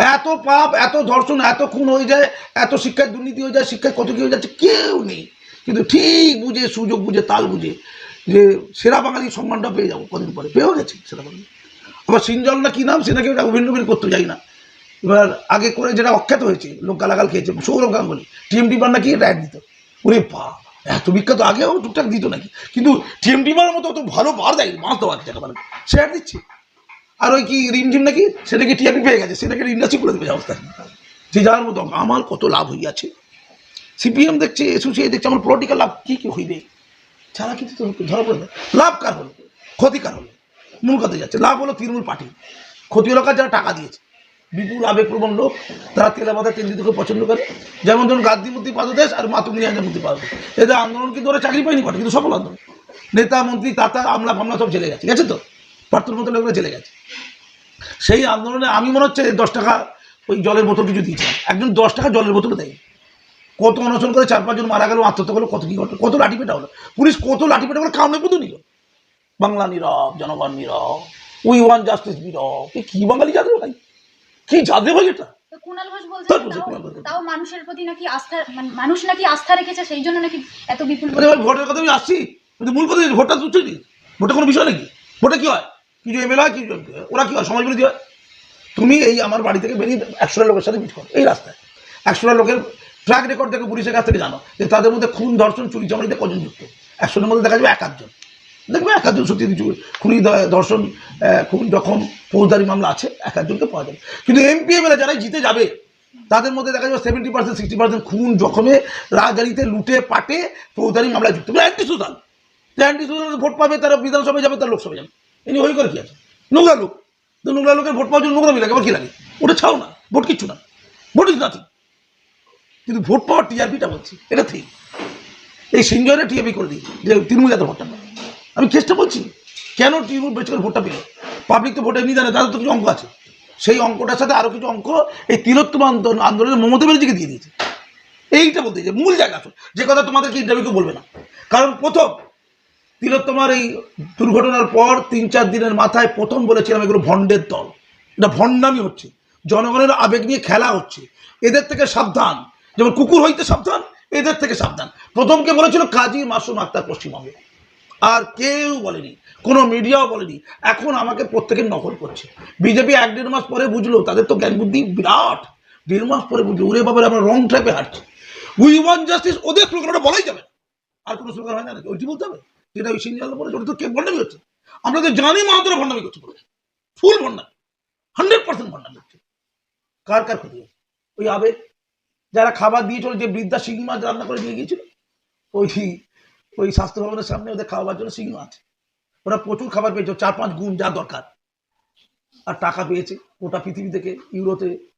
এত পাপ, এত ধর্ষণ, এত খুন হয়ে যায়, এত শিক্ষায় দুর্নীতি হয়ে যায়, শিক্ষায় কত কি হয়ে যাচ্ছে, কেউ নেই। কিন্তু ঠিক বুঝে, সুযোগ বুঝে, তাল বুঝে যে সেরা বাঙালি সম্মানটা পেয়ে যাব কদিন পরে। পেয়েও গেছে সেরা বাঙালি। আবার সিনজল না কি নাম? সেটাকে ওটা করতে যাই না। এবার আগে করে যেটা অখ্যাত হয়েছে লোক গালাগাল খেয়েছে, সৌরভ গাঙ্গুলি টিএমটি বার নাকি অ্যাড দিত। ওরে বা এত বিখ্যাত, আগেও টুকটাক দিত নাকি? কিন্তু টিএমটি বারের মতো অত ভালো বার দেয় মাছ দেওয়া যাকে মানে সে দিচ্ছে। আর ওই কি রিমঝিম নাকি? সেটাকে টিআরপি পেয়ে গেছে, সেটাকে ইন্ডাস্ট্রি করে দেবে অবস্থা যে যার মতো আমার কত লাভ হইয়াছে। সিপিএম দেখছে এসোসিয়ে দেখছে, আমার পলিটিক্যাল লাভ কী কী হইবে? ছাড়া কিন্তু ধরা পড়বে লাভ কার হলো? ক্ষতিকার হলো? মূল কথা যাচ্ছে, লাভ হলো তৃণমূল পার্টি। ক্ষতি হলো কার যারা টাকা দিয়েছে, বিপুল আবেগপ্রবণ লোক, তারা তেলা মাথা তেল দিতে খুব পছন্দ করে। যেমন ধরুন গাদ্দি মূর্তি পাদদেশ আর মাতুমিয়া মূর্তি পাদদেশ। এদের আন্দোলন কিন্তু ওরা চাকরি পায়নি পারে কিন্তু সফল আন্দোলন। নেতা, মন্ত্রী, তাতা আমলা ফামলা সব জেলে গেছে গেছে তো? প্রার্থন মতো লোকরা জেলে গেছে। সেই আন্দোলনে আমি মনে হচ্ছে দশ টাকা ওই জলের বোতল কিছু দিয়েছিলাম। একজন দশ টাকা জলের বোতল দেয়। কত অনশন করে চার পাঁচজন মারা গেল আত্মহত্যা করল কত কি ঘটলো কত লাঠি পেটা হলো। পুলিশ কত লাঠি পেটা হলো কামড়ে পুঁতো নিল। বাংলা নীরব জনগণ নীরব উই ওয়ান জাস্টিস নীরব। এ কি বাঙালি জাতি ভাই? কি জাতি ভাই এটা? কুণাল ঘোষ বলছে তাও- মানুষের প্রতি নাকি আস্থা মানে মানুষ নাকি আস্থা রেখেছে সেই জন্য নাকি এত বিপুল ভোটের কথা আমি আসছি। কিন্তু মূল কথা ভোটটা তো ভোটে কোনো বিষয় নাকি? ভোটে কি হয়? কিছু এমএলএ হয় কিছু ওরা কি হয়? সমাজ বিরোধী হয়? তুমি এই আমার বাড়ি থেকে বেরিয়ে একশোটা লোকের সাথে মিট করো, এই রাস্তায়। একশোটা লোকের ট্র্যাক রেকর্ড দেখে পুলিশের কাছ থেকে জানো যে তাদের মধ্যে খুন, ধর্ষণ, চুরি চামারিতে কজন যুক্ত? একশোটার মধ্যে দেখা যাবে এক আধজন দেখবে এক আধজন সত্যি কিছু খুনি ধর্ষণ খুন যখন ফৌজদারি মামলা আছে এক আধজনকে পাওয়া যাবে। কিন্তু এমপি এমএলএ যারা জিতে যাবে, তাদের মধ্যে দেখা যাবে সেভেন্টি পার্সেন্ট সিক্সটি পার্সেন্ট খুন, জখমে রাজধানীতে লুটে, পাটে, ফৌজদারি মামলায় যুক্ত। Anti social anti social vote পাবে, তারা বিধানসভায় যাবে, তারা লোকসভায় যাবে। এনি হই করে কি আছে? নোংরা লোক। তো নোংরা লোকের ভোট পাওয়ার জন্য নোংরা লাগে আবার কি লাগে? ওটা ছাও না, ভোট কিচ্ছু না। ভোট ইজ নাথিং কিন্তু ভোট পাওয়ার টিআরপিটা বলছি, এটা ঠিক। এই সিঞ্জয়রা টিআরপি করে দিয়েছে, যে তৃণমূল এত ভোটটা পায়। আমি কেসটা বলছি, কেন তৃণমূল বেশি করে ভোটটা পেল? পাবলিক তো ভোট এমনি জানে, তাদের তো কিছু অঙ্ক আছে। সেই অঙ্কটার সাথে আরও কিছু অঙ্ক এই তিলোত্তম আন্দোলন আন্দোলনের মমতা ব্যানার্জিকে দিয়ে দিয়েছে। এইটা বলতে যে মূল জায়গা যে কথা তোমাদেরকে ইন্টারভিউ বলবে না। কারণ প্রথম তিলোত্তমার এই দুর্ঘটনার পর তিন চার দিনের মাথায় প্রথম বলেছিলাম এগুলো ভণ্ডের দল। এটা ভণ্ডামি হচ্ছে। জনগণের আবেগ নিয়ে খেলা হচ্ছে। এদের থেকে সাবধান। যেমন কুকুর হইতে সাবধান, এদের থেকে সাবধান। প্রথমকে বলেছিল কাজী মাসুম আক্তার পশ্চিমবঙ্গে। আর কেউ বলেনি, কোনো মিডিয়াও বলেনি। এখন আমাকে প্রত্যেকের নকল করছে। বিজেপি এক দেড় মাস পরে বুঝলো, তাদের তো জ্ঞান বুদ্ধি বিরাট। দেড় মাস পরে বুঝলো, ওরে বাবার, আমরা রং ট্র্যাপে হাঁটছি। উই ওয়ান জাস্টিস, ওদের স্লোগান ওটা বলাই যাবে। আর কোনো স্লোগান হয় না ওইটি বলতে হবে? যেটা ওই সিনিয়র বলে ওটা তো কে ভণ্ডামি হচ্ছে আমরা তো জানি মাহাতরা ভণ্ডামি করছে পুরো ফুল ভণ্ডামি। হান্ড্রেড পার্সেন্ট ভণ্ডামি হচ্ছে। কার কার ক্ষতি হচ্ছে ওই আবেগ। যারা খাবার দিয়েছিল, যে বৃদ্ধা শিঙি মাছ রান্না করে নিয়ে গিয়েছিল, ওই ওই স্বাস্থ্য ভবনের সামনে ওদের খাওয়াবার জন্য শিঙি মাছ। ওরা প্রচুর খাবার পেয়েছে, চার পাঁচ গুণ যা দরকার। আর টাকা পেয়েছে গোটা পৃথিবী থেকে ইউরোতে